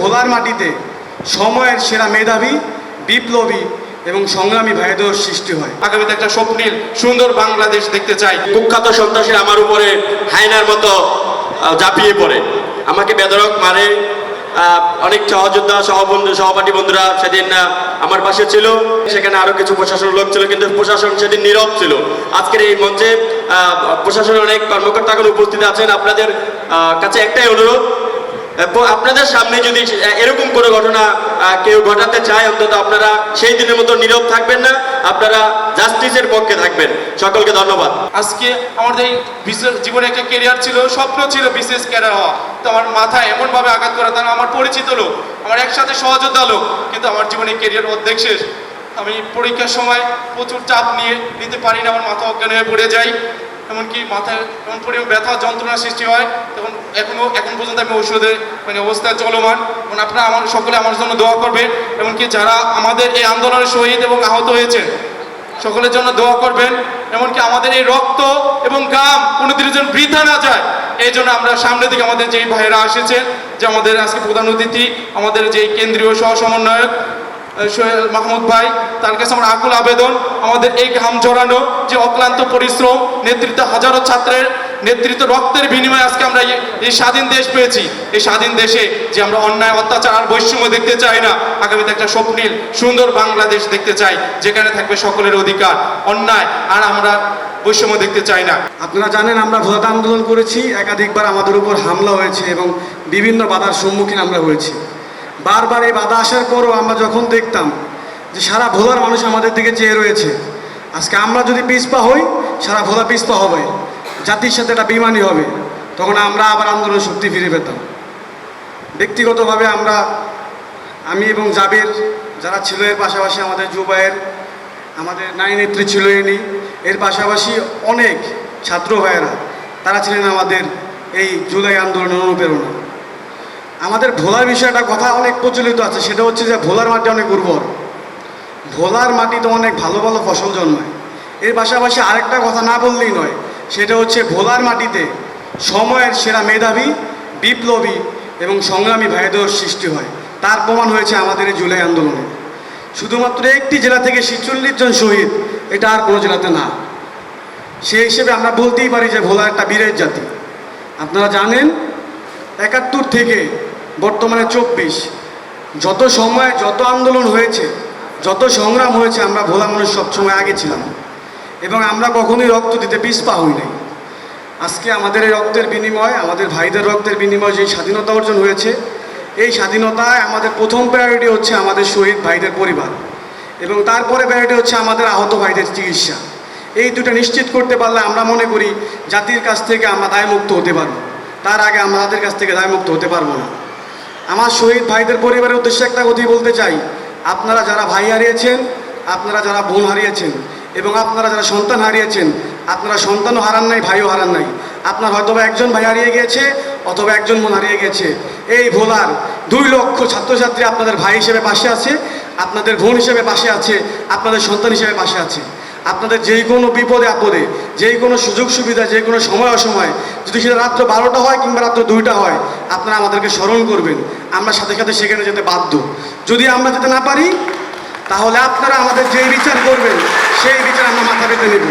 ভোলার মাটিতে সময়ের সেরা মেধাবী, বিপ্লবী এবং সংগ্রামী ভাইদের সৃষ্টি হয়। আগামীতে একটা স্বপ্নীল সুন্দর বাংলাদেশ দেখতে চাই। কুখ্যাত সন্ত্রাসী আমার উপরে হায়নার মতো ঝাঁপিয়ে পড়ে। আমাকে বেদরক মারে। অনেক সহযোদ্ধা, সহবন্ধু, সহপাঠী বন্ধুরা সেদিন আমার পাশে ছিল। সেখানে আরও কিছু প্রশাসনের লোক ছিল, কিন্তু প্রশাসন সেদিন নীরব ছিল। আজকের এই মঞ্চে প্রশাসনের অনেক কর্মকর্তা এখন উপস্থিত আছেন। আপনাদের কাছে একটাই অনুরোধ আপনাদের সামনে যদি এরকম কোনো ঘটনা কেউ ঘটাতে চায়, অন্তত আপনারা সেই দিনের মতো নীরব থাকবেন না, আপনারা জাস্টিসের পক্ষে থাকবেন। সকলকে ধন্যবাদ। আজকে আমাদের এই বিশেষ জীবনে একটা কেরিয়ার ছিল, স্বপ্ন ছিল বিশেষ ক্যারিয়ার হওয়া। তো আমার মাথায় এমনভাবে আঘাত করা, তারা আমার পরিচিত লোক, আমার একসাথে সহযোদ্ধা লোক, কিন্তু আমার জীবনে কেরিয়ার অর্ধেক শেষ। আমি পরীক্ষার সময় প্রচুর চাপ নিয়ে নিতে পারি না, আমার মাথা অজ্ঞান হয়ে পড়ে যাই। এমনকি মাথায় এমন পরিমাণ ব্যথা যন্ত্রণা সৃষ্টি হয়, তখন এখনও এখন পর্যন্ত আমি ঔষধের মানে অবস্থায় চলমান। এবং আপনারা আমার সকলে আমার জন্য দোয়া করবে এমনকি যারা আমাদের এই আন্দোলনের শহীদ এবং আহত হয়েছেন, সকলের জন্য দোয়া করবেন। এমনকি আমাদের এই রক্ত এবং গাম কোনোদিনের জন্য বৃথা না যায়। এই জন্য আমরা সামনের দিকে আমাদের যেই ভাইয়েরা এসেছেন যে আমাদের আজকে প্রধান অতিথি, আমাদের যেই কেন্দ্রীয় সহ সমন্বয়ক মাহমুদ ভাই, তার কাছে আমার আকুল আবেদন, আমাদের এই ঘাম জড়ানো যে অক্লান্ত পরিশ্রম, নেতৃত্বে হাজারো ছাত্রের নেতৃত্ব রক্তের বিনিময়ে আজকে আমরা এই- স্বাধীন দেশ পেয়েছি। এই স্বাধীন দেশে যে আমরা অন্যায়, অত্যাচার আর বৈষম্য দেখতে চাই না, আগামীতে একটা স্বপ্নীল, সুন্দর বাংলাদেশ দেখতে চাই, যেখানে থাকবে সকলের অধিকার। অন্যায় আর আমরা বৈষম্য দেখতে চাই না। আপনারা জানেন, আমরা ভোলাতে আন্দোলন করেছি, একাধিকবার আমাদের উপর হামলা হয়েছে এবং বিভিন্ন বাধার সম্মুখীন আমরা হয়েছি। বারবার এই বাধা আসার পরও আমরা যখন দেখতাম যে সারা ভোলার মানুষ আমাদের দিকে চেয়ে রয়েছে, আজকে আমরা যদি পিছপা হই, সারা ভোলা পিছপা হবে। জাতির সাথে একটা বিমানই হবে। তখন আমরা আবার আন্দোলনের শক্তি ফিরে পেতাম। ব্যক্তিগতভাবে আমরা, আমি এবং জাবির যারা ছিল, এর পাশাপাশি আমাদের জুবাইয়ের আমাদের নাই নেত্রী ছিল ইনি, এর পাশাপাশি অনেক ছাত্র ভাইয়েরা, তারা ছিলেন আমাদের এই জুলাই আন্দোলনের অনুপ্রেরণা। আমাদের ভোলার বিষয়টা কথা অনেক প্রচলিত আছে, সেটা হচ্ছে যে ভোলার মাটি অনেক উর্বর। ভোলার মাটিতে অনেক ভালো ভালো ফসল জন্মায়। এর পাশাপাশি আরেকটা কথা না বললেই নয়, সেটা হচ্ছে ভোলার মাটিতে সময়ের সেরা মেধাবী, বিপ্লবী এবং সংগ্রামী ভাইদের সৃষ্টি হয়। তার প্রমাণ হয়েছে আমাদের এই জুলাই আন্দোলনে। শুধুমাত্র একটি জেলা থেকে ছিচল্লিশ জন শহীদ, এটা আর কোনো জেলাতে না। সেই হিসেবে আমরা বলতেই পারি যে ভোলা একটা বীরের জাতি। আপনারা জানেন, একাত্তর থেকে বর্তমানে চব্বিশ। যত সময়, যত আন্দোলন হয়েছে, যত সংগ্রাম হয়েছে, আমরা ভোলা মানুষ সবসময় আগে ছিলাম। এবং আমরা কখনোই রক্ত দিতে পিছপা হই নাই। আজকে আমাদের এই রক্তের বিনিময়, আমাদের ভাইদের রক্তের বিনিময় যে স্বাধীনতা অর্জন হয়েছে, এই স্বাধীনতায় আমাদের প্রথম প্রায়োরিটি হচ্ছে আমাদের শহীদ ভাইদের পরিবার। এবং তারপরে প্রায়োরিটি হচ্ছে আমাদের আহত ভাইদের চিকিৎসা। এই দুটো নিশ্চিত করতে পারলে আমরা মনে করি জাতির কাছ থেকে আমরা দায়মুক্ত হতে পারব। তার আগে আমরা তাদের কাছ থেকে দায়মুক্ত হতে পারব না। আমার শহীদ ভাইদের পরিবারের উদ্দেশ্যে একটা কথাই বলতে চাই। আপনারা যারা ভাই হারিয়েছেন, আপনারা যারা বোন হারিয়েছেন এবং আপনারা যারা সন্তান হারিয়েছেন, আপনারা সন্তানও হারান নাই, ভাইও হারান নাই। আপনার হয়তো একজন ভাই হারিয়ে গিয়েছে অথবা একজন বোন হারিয়ে গেছে এই ভোলার দুই লক্ষ ছাত্রছাত্রী আপনাদের ভাই হিসেবে পাশে আছে, আপনাদের বোন হিসেবে পাশে আছে, আপনাদের সন্তান হিসেবে পাশে আছে। আপনাদের যেই কোনো বিপদে, আপদে যেই কোনো সুযোগ সুবিধা যে কোনো সময় অসময় যদি সেটা রাত্র বারোটা হয় কিংবা রাত্র দুইটা হয়, আপনারা আমাদেরকে স্মরণ করবেন। আমরা সাথে সাথে সেখানে যেতে বাধ্য। যদি আমরা যেতে না পারি, তাহলে আপনারা আমাদের যেই বিচার করবেন, সেই বিচার আমরা মাথা পেতে নেব।